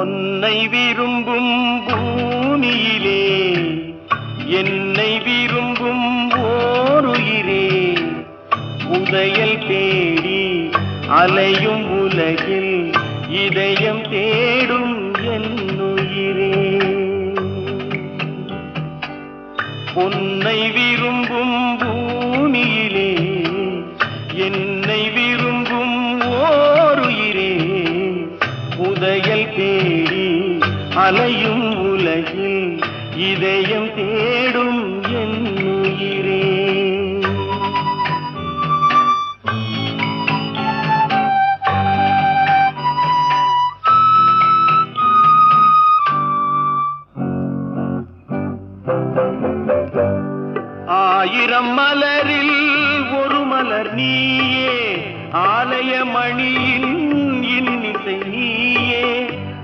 உன்னை விரும்பும் பூமியிலே என்னை விரும்பும் ஓருயிரே. உதயல் தேடி அலையும் உலகில் இதயம் தேடும் என்னுயிரே. உன்னை விரும்பும் பூமியிலே என் தேடி அலையும் உலகில் இதயம் தேடும் என்னுயிரே ஆயிரம் மலரில் ஒரு மலர் நீயே. ஆலய மணியின் இன்னிசை நீ